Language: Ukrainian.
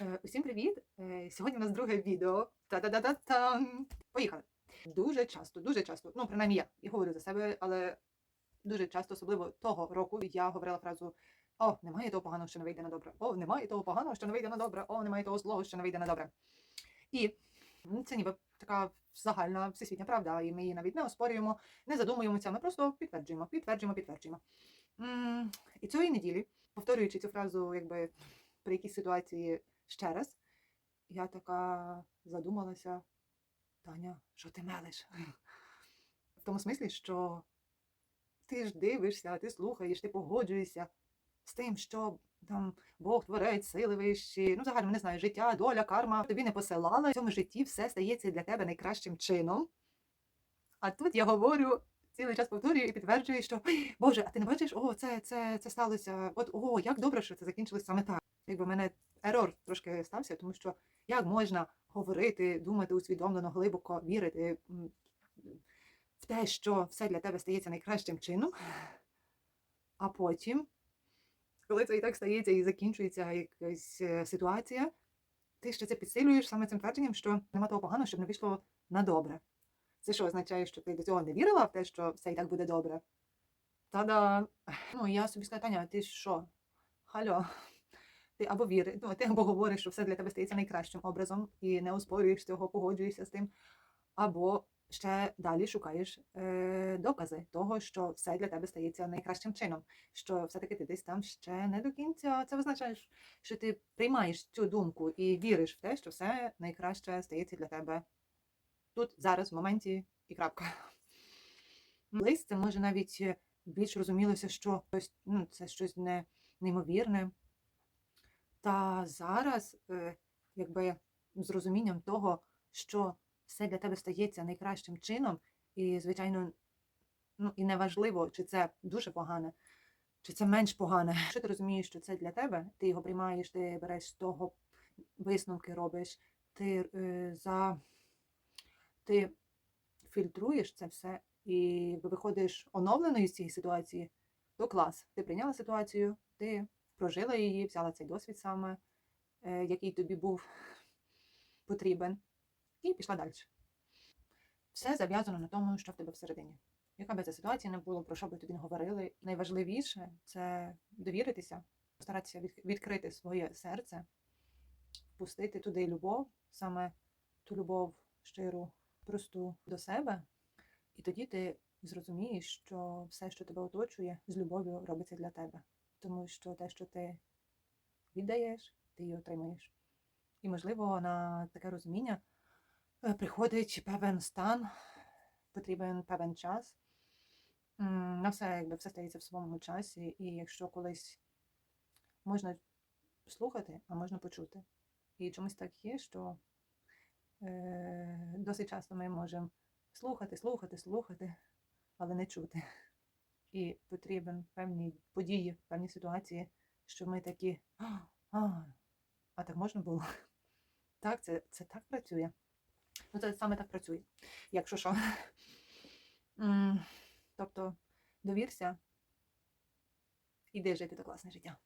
Е, Усім привіт! Е, Сьогодні у нас друге відео. Та-да-да-да-там! Поїхали! Дуже часто, дуже часто, ну принаймні я і говорю за себе, але дуже часто, особливо того року, я говорила фразу: О, немає того поганого, що не вийде на добре. О, немає того поганого, що не вийде на добре. О, немає того злого, що не вийде на добре. І ну, це ніби така загальна всесвітня правда, і ми її навіть не оспорюємо, не задумуємося, ми просто підтверджуємо, підтверджуємо, підтверджуємо. І цієї неділі, повторюючи цю фразу, якби при якійсь ситуації ще раз, я така задумалася, Таня, що ти мелиш? В тому смислі, що ти ж дивишся, ти слухаєш, ти погоджуєшся з тим, що там Бог, творець, сили вищі, ну загально не знаю, життя, доля, карма тобі не посилала. В цьому житті все стається для тебе найкращим чином. А тут я говорю, цілий час повторюю і підтверджую, що Боже, а ти не бачиш, о, це, це, це сталося. От о, як добре, що це закінчилось саме так. Якби мене ерор трошки стався, тому що як можна говорити, думати усвідомлено, глибоко вірити в те, що все для тебе стається найкращим чином, а потім, коли це і так стається і закінчується якась е, ситуація, ти ще це підсилюєш саме цим твердженням, що нема того поганого, щоб не вийшло на добре. Це що означає, що ти до цього не вірила в те, що все і так буде добре? Та-да. Ну, я собі сказала, Таня, ти що? Хальо. Ти або віри, ну, ти або говориш, що все для тебе стається найкращим образом і не оспорюєш цього, погоджуєшся з тим, або ще далі шукаєш е, докази того, що все для тебе стається найкращим чином, що все-таки ти десь там ще не до кінця. Це означає, що ти приймаєш цю думку і віриш в те, що все найкраще стається для тебе тут, зараз, в моменті і крапка. Колись це може навіть більш розумілося, що ну, це щось не, неймовірне. Та зараз, е, якби з розумінням того, що все для тебе стається найкращим чином, і, звичайно, ну і неважливо, чи це дуже погане, чи це менш погане. Якщо ти розумієш, що це для тебе, ти його приймаєш, ти береш з того висновки робиш, ти е, за ти фільтруєш це все і виходиш оновленою з цієї ситуації, то клас. Ти прийняла ситуацію, ти прожила її, взяла цей досвід саме, е, який тобі був потрібен, і пішла далі. Все зав'язано на тому, що в тебе всередині. Яка би ця ситуація не було, про що би тобі не говорили, найважливіше це довіритися, постаратися відкрити своє серце, впустити туди любов, саме ту любов щиру, просту до себе, і тоді ти зрозумієш, що все, що тебе оточує, з любов'ю робиться для тебе. Тому що те, що ти віддаєш, ти її отримаєш. І, можливо, на таке розуміння е, приходить певен стан, потрібен певен час. На все, якби все стається в своєму часі, і якщо колись можна слухати, а можна почути. І чомусь так є, що е, досить часто ми можемо слухати, слухати, слухати, але не чути. І потрібен певні події, певні ситуації, що ми такі, а, а, так можна було. Так, це, це так працює. Ну, це саме так працює, якщо що. Тобто довірся, іди жити до класне життя.